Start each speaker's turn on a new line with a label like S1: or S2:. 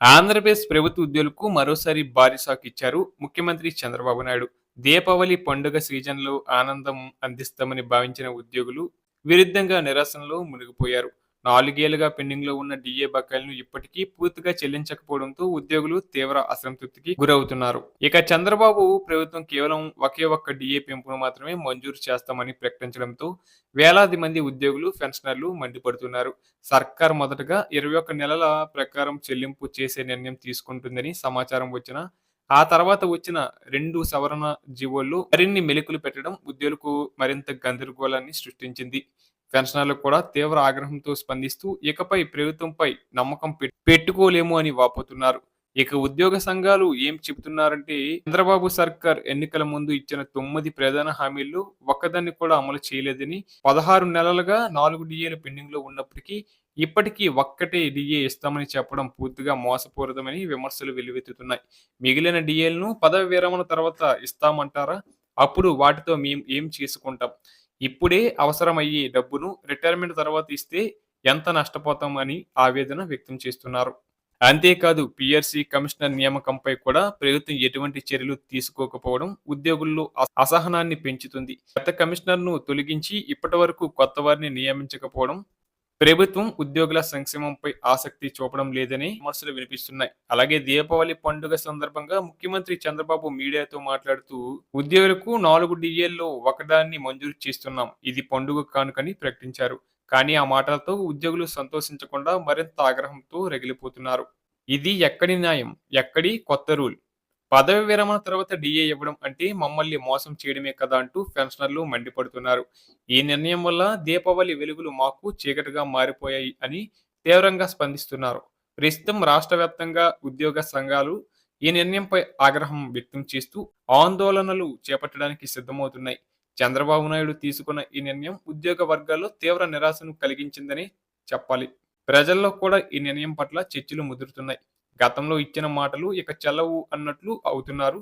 S1: ఆంధ్రప్రదేశ్ ప్రభుత్వ ఉద్యోగులకు మరోసారి భారీ షాక్ ఇచ్చారు ముఖ్యమంత్రి చంద్రబాబు నాయుడు. దీపావళి పండుగ సీజన్లో ఆనందం అందిస్తామని భావించిన ఉద్యోగులు విరుద్ధంగా నిరసనలో మునిగిపోయారు. నాలుగేళ్ళుగా పెండింగ్లో ఉన్న డిఏ బకాయిలను ఇప్పటికీ పూర్తిగా చెల్లించకపోవడంతో ఉద్యోగులు తీవ్ర అసంతృప్తికి గురవుతున్నారు. ఇక చంద్రబాబు ప్రభుత్వం కేవలం ఒకే ఒక్క డిఏ పెంపును మాత్రమే మంజూరు చేస్తామని ప్రకటించడంతో వేలాది మంది ఉద్యోగులు పెన్షనర్లు మండిపడుతున్నారు. సర్కార్ మొదటగా ఇరవై ఒక్క నెలల ప్రకారం చెల్లింపు చేసే నిర్ణయం తీసుకుంటుందని సమాచారం వచ్చిన ఆ తర్వాత వచ్చిన రెండు సవరణ జీవోల్లో మరిన్ని మెలికలు పెట్టడం ఉద్యోగులకు మరింత గందరగోళాన్ని సృష్టించింది. పెన్షనర్లు కూడా తీవ్ర ఆగ్రహంతో స్పందిస్తూ ఇకపై ప్రభుత్వంపై నమ్మకం పెట్- పెట్టుకోలేము అని వాపోతున్నారు. ఇక ఉద్యోగ సంఘాలు ఏం చెబుతున్నారంటే చంద్రబాబు సర్కార్ ఎన్నికల ముందు ఇచ్చిన తొమ్మిది ప్రధాన హామీల్లో ఒక్కదాన్ని కూడా అమలు చేయలేదని పదహారు నెలలుగా నాలుగు డిఏలు పెండింగ్లో ఉన్నప్పటికీ ఇప్పటికీ ఒక్కటే డిఏ ఇస్తామని చెప్పడం పూర్తిగా మోసపూరితమని విమర్శలు వెల్లువెత్తుతున్నాయి. మిగిలిన డిఏలను పదవి విరమణ తర్వాత ఇస్తామంటారా? అప్పుడు వాటితో మేము ఏం చేసుకుంటాం? ఇప్పుడే అవసరమయ్యే డబ్బును రిటైర్మెంట్ తర్వాత ఇస్తే ఎంత నష్టపోతామని ఆవేదన వ్యక్తం చేస్తున్నారు. అంతేకాదు పిఆర్సీ కమిషనర్ నియామకంపై కూడా ప్రభుత్వం ఎటువంటి చర్యలు తీసుకోకపోవడం ఉద్యోగుల్లో అసహనాన్ని పెంచుతుంది. గత కమిషనర్ను తొలగించి ఇప్పటి వరకు కొత్త వారిని నియమించకపోవడం ప్రభుత్వం ఉద్యోగుల సంక్షేమంపై ఆసక్తి చూపడం లేదని విమర్శలు వినిపిస్తున్నాయి. అలాగే దీపావళి పండుగ సందర్భంగా ముఖ్యమంత్రి చంద్రబాబు మీడియాతో మాట్లాడుతూ ఉద్యోగులకు నాలుగు డిఎల్లో ఒకదాన్ని మంజూరు చేస్తున్నాం. ఇది పండుగ కానుకని ప్రకటించారు. కానీ ఆ మాటలతో ఉద్యోగులు సంతోషించకుండా మరింత ఆగ్రహంతో రగిలిపోతున్నారు. ఇది ఎక్కడి న్యాయం? ఎక్కడి కొత్త రూల్? పదవి విరమణ తర్వాత డిఏ ఇవ్వడం అంటే మమ్మల్ని మోసం చేయడమే కదా అంటూ పెన్షనర్లు మండిపడుతున్నారు. ఈ నిర్ణయం వల్ల దీపావళి వెలుగులు మాకు చీకటిగా మారిపోయాయి అని తీవ్రంగా స్పందిస్తున్నారు. ప్రస్తుతం రాష్ట్ర వ్యాప్తంగా ఉద్యోగ సంఘాలు ఈ నిర్ణయంపై ఆగ్రహం వ్యక్తం చేస్తూ ఆందోళనలు చేపట్టడానికి సిద్ధమవుతున్నాయి. చంద్రబాబు నాయుడు తీసుకున్న ఈ నిర్ణయం ఉద్యోగ వర్గాల్లో తీవ్ర నిరాశను కలిగించిందని చెప్పాలి. ప్రజల్లో కూడా ఈ నిర్ణయం పట్ల చర్చలు ముదురుతున్నాయి. గతంలో ఇచ్చిన మాటలు ఇక చెలవు అన్నట్లు అవుతున్నారు.